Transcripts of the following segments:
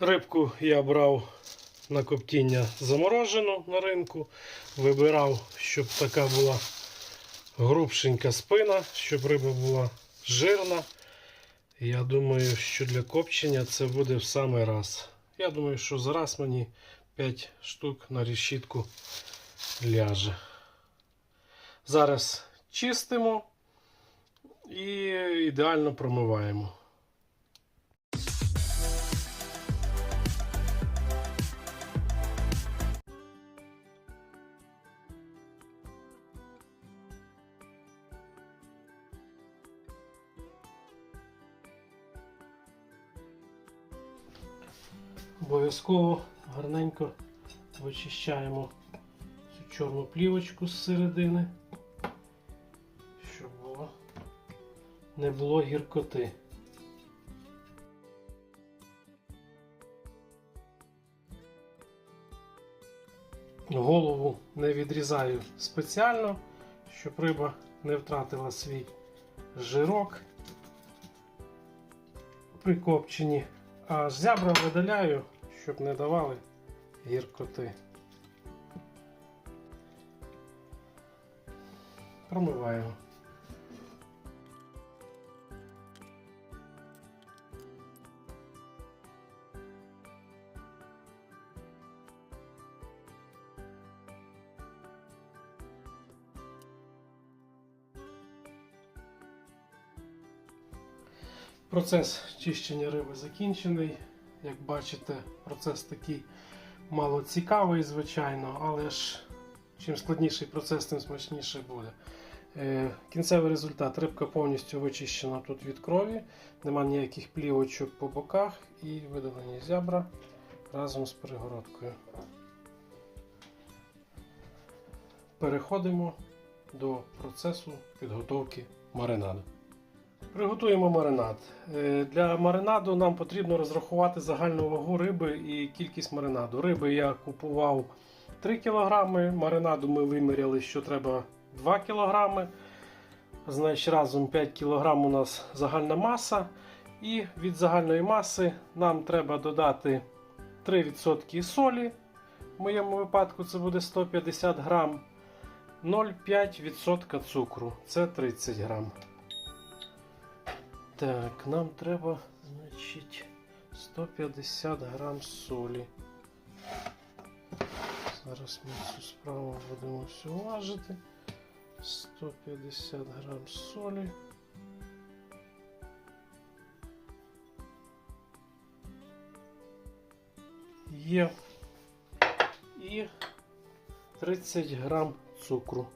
Рибку я брав на коптіння заморожену на ринку. Вибирав, щоб така була грубшенька спина, щоб риба була жирна. Я думаю, що для копчення це буде в самий раз. Я думаю, що зараз мені 5 штук на решітку ляже. Зараз чистимо і ідеально промиваємо. Обов'язково гарненько вичищаємо цю чорну плівочку з середини, щоб було, не було гіркоти. Голову не відрізаю спеціально, щоб риба не втратила свій жирок при копченні. Зябра видаляю, щоб не давали гіркоти. Промиваємо. Процес чищення риби закінчений. Як бачите, процес такий мало цікавий, звичайно, але ж чим складніший процес, тим смачніше буде. Е, Кінцевий результат. Рибка повністю вичищена тут від крові, нема ніяких плівочок по боках і видалені зябра разом з перегородкою. Переходимо до процесу підготовки маринаду. Приготуємо маринад. Е, Для маринаду нам потрібно розрахувати загальну вагу риби і кількість маринаду. Риби я купував 3 кг, маринаду ми виміряли, що треба 2 кг. Значить, разом 5 кг у нас загальна маса. І від загальної маси нам треба додати 3% солі. В моєму випадку це буде 150 грам. 0,5% цукру. Це 30 грам. Так, нам треба, значить, 150 грам солі. Зараз ми цю справу будемо все важити. 150 грам солі. Є. І 30 грам цукру.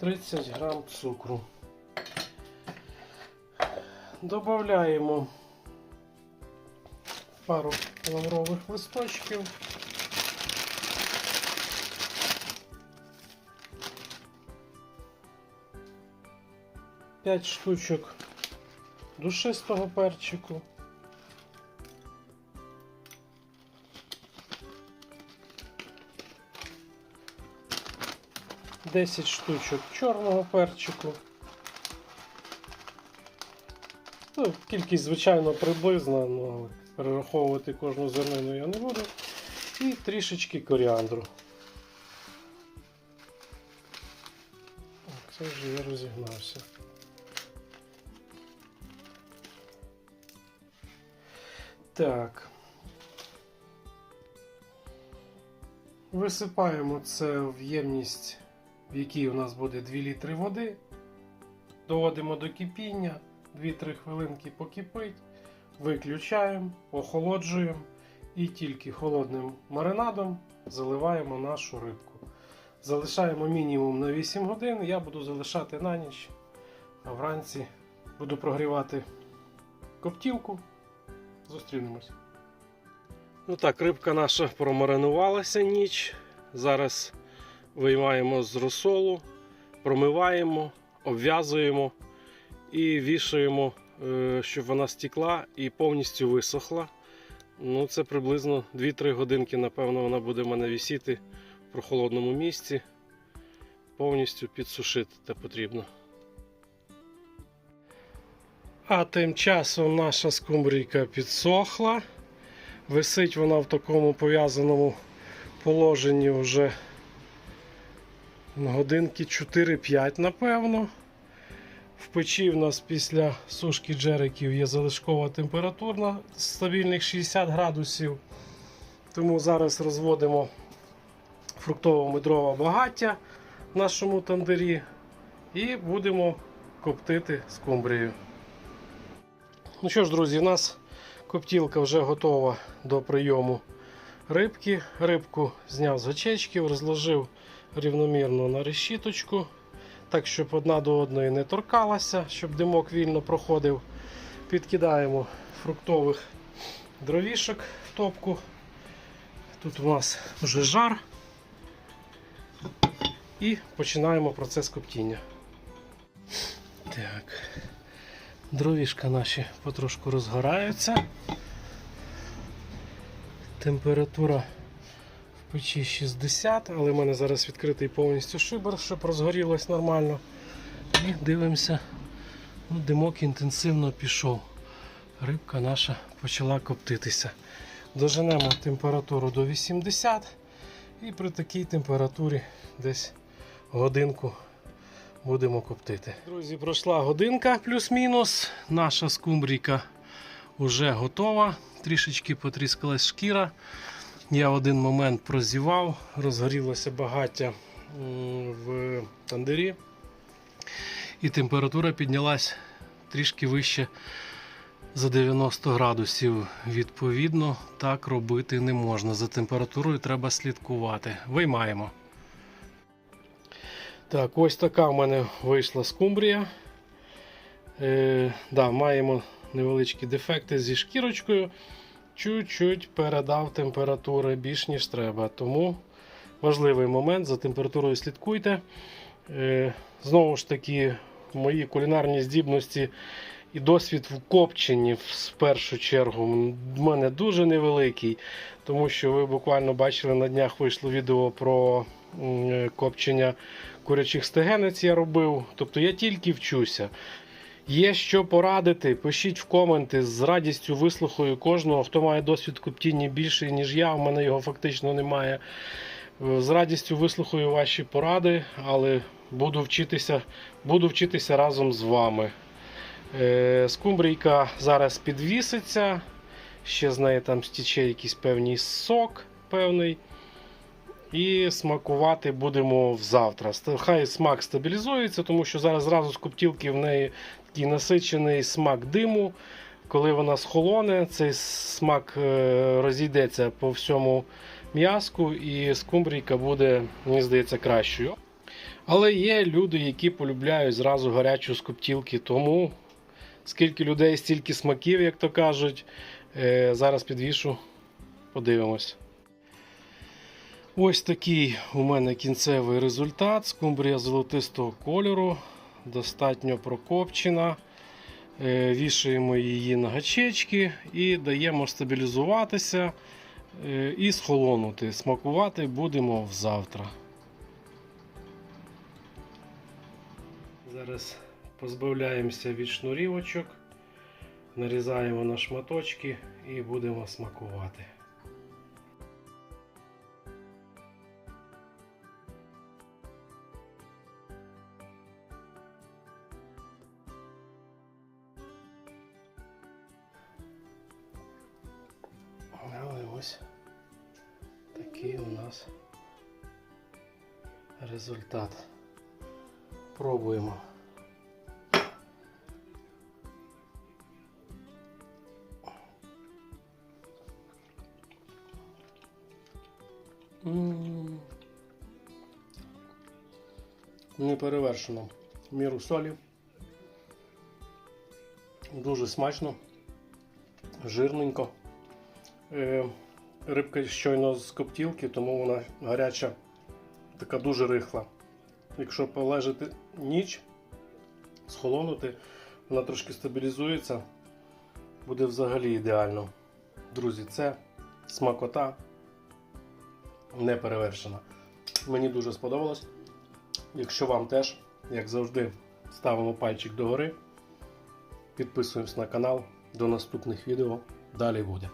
Тридцять грам цукру. Добавляємо пару лаврових листочків. П'ять штучок душистого перчику. Десять штучок чорного перчику. Ну, кількість, звичайно, приблизна, але перераховувати кожну зернину я не буду. І трішечки коріандру. Так, Це вже я розігнався. Так. Висипаємо це в ємність, в якій у нас буде 2 літри води. Доводимо до кипіння, 2-3 хвилинки покипить, виключаємо, охолоджуємо і тільки холодним маринадом заливаємо нашу рибку. Залишаємо мінімум на 8 годин. Я буду залишати на ніч, а вранці буду прогрівати коптівку. Зустрінемось. Ну так, рибка наша промаринувалася ніч. Зараз виймаємо з розсолу, промиваємо, обв'язуємо і вішаємо е, щоб вона стікла і повністю висохла. Ну, це приблизно 2-3 годинки, напевно, вона буде в мене висіти в прохолодному місці. Повністю підсушити це потрібно. А тим часом наша скумбрійка підсохла. Висить вона в такому пов'язаному положенні вже годинки 4-5, напевно. В печі в нас після сушки джериків є залишкова температура стабільних 60 градусів. Тому зараз розводимо фруктово-медрове багаття в нашому тандирі і будемо коптити скумбрію. Ну що ж, друзі, у нас коптілка вже готова до прийому рибки. Рибку зняв з гачечків, розложив рівномірно на решіточку, так, щоб одна до одної не торкалася, щоб димок вільно проходив. Підкидаємо фруктових дровішок в топку. Тут у нас вже жар. І починаємо процес коптіння. Так. Дровішка наші потрошку розгораються. Температура в печі 60, але в мене зараз відкритий повністю шибер, щоб розгорілось нормально. І дивимося, ну, димок інтенсивно пішов. Рибка наша почала коптитися. Доженемо температуру до 80 і при такій температурі десь годинку будемо коптити. Друзі, пройшла годинка плюс-мінус. Наша скумбрійка вже готова. Трішечки потріскалась шкіра. Я один момент прозівав, розгорілося багаття в тандирі. І температура піднялась трішки вище за 90 градусів. Відповідно, так робити не можна. За температурою треба слідкувати. Виймаємо. Так, ось така в мене вийшла скумбрія. Е, да, маємо невеличкі дефекти зі шкірочкою. Чуть-чуть передав температури більш ніж треба. Тому важливий момент, за температурою слідкуйте. Е, знову ж таки, мої кулінарні здібності і досвід в копченні в першу чергу в мене дуже невеликий, тому що ви буквально бачили на днях вийшло відео про копчення курячих стегенець я робив. Тобто я тільки вчуся. Є що порадити, пишіть в коменти з радістю вислухаю кожного, хто має досвід коптіння більший, ніж я. У мене його фактично немає. З радістю вислухаю ваші поради, але буду вчитися, буду вчитися разом з вами. Е, Скумбрійка зараз підвіситься, ще з неї там стіче якийсь певний сок певний. І смакувати будемо завтра. Хай смак стабілізується, тому що зараз зразу з коптілки в неї такий насичений смак диму. Коли вона схолоне, цей смак е, розійдеться по всьому м'язку, і скумбрійка буде, мені здається, кращою. Але є люди, які полюбляють зразу гарячу з коптілки, тому скільки людей, стільки смаків, як то кажуть. Е, Зараз підвішу, подивимось. Ось такий у мене кінцевий результат. Скумбрія золотистого кольору, достатньо прокопчена. Е, Вішаємо її на гачечки і даємо стабілізуватися е, і схолонути. Смакувати будемо завтра. Зараз позбавляємося від шнурівочок, нарізаємо на шматочки і будемо смакувати. Результат. Пробуємо. Не перевершено. Міру солі. Дуже смачно, жирненько. Е, Рибка щойно з коптілки, тому вона гаряча, така дуже рихла. Якщо полежати ніч, схолонути, вона трошки стабілізується, буде взагалі ідеально. Друзі, це смакота не перевершена. Мені дуже сподобалось. Якщо вам теж, як завжди, ставимо пальчик догори. Підписуємось на канал. До наступних відео. Далі буде.